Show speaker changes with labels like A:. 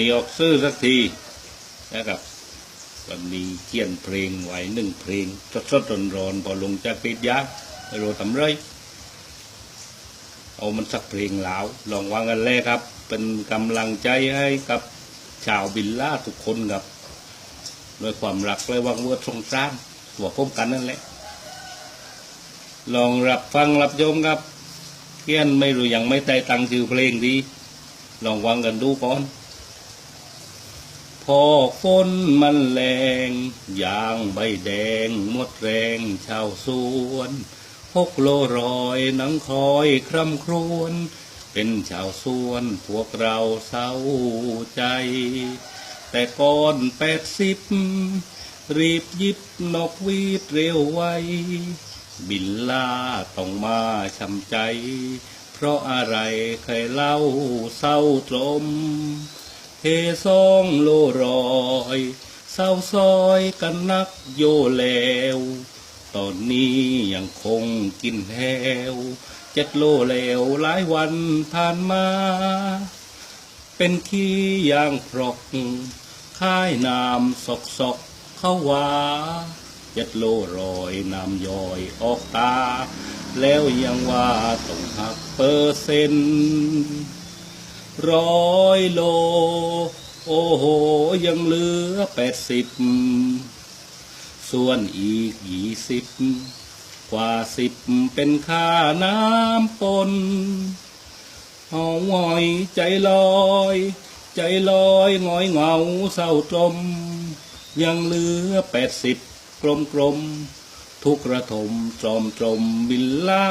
A: นี่ออกซื้อสักทีนะครับวันนี้เขียนเพลงไว้หนึ่งเพลงสดสดร้อนร้อนๆพอลงจากปิดยาไม่รู้ทำไรเอามันสักเพลงแล้วลองวางกันเลยครับ เป็นกำลังใจให้กับชาวบิลล่าทุกคนครับด้วยความรักและวังเวอร์สงสารหัวพบกันนั่นแหละ ลองรับฟังรับชมครับเขียนไม่รู้ยังไม่ได้ตังชื่อเพลงดี ลองวางกันดูก่อน พอฝนมันแรงยางใบแดงหมดแรงชาวสวนหกโลรอยหนังคอยคร่ำครวญเป็นชาวสวนพวกเราเศร้าใจ แต่ก่อนแปดสิบรีบยิบนกวีดเร็วไว บินล่าต้องมาช้ำใจ เพราะอะไรเคยเล่าเศร้าตรม เฮซองโลรอยเศร้าซอยกันนักโยแล้ว ตอนนี้ยังคงกินแหวเจ็ดโลแล้วหลายวันผ่านมา เป็นขี้ยางพรอกค่ายน้ำสอกสอกเข้าว่าเจ็ดโลรอยน้ำย่อยออกตา แล้วยังว่าต้องหักเปอร์เซ็นต์ ร้อยโล โอ้โห ยังเหลือแปดสิบส่วนอีกยี่สิบกว่าสิบเป็นค่าน้ำปนเอหงอยใจลอย ใจลอยงอยเหงาเศร้าจม ยังเหลือแปดสิบกลมกลมทุกระทมจอมจมบิลลา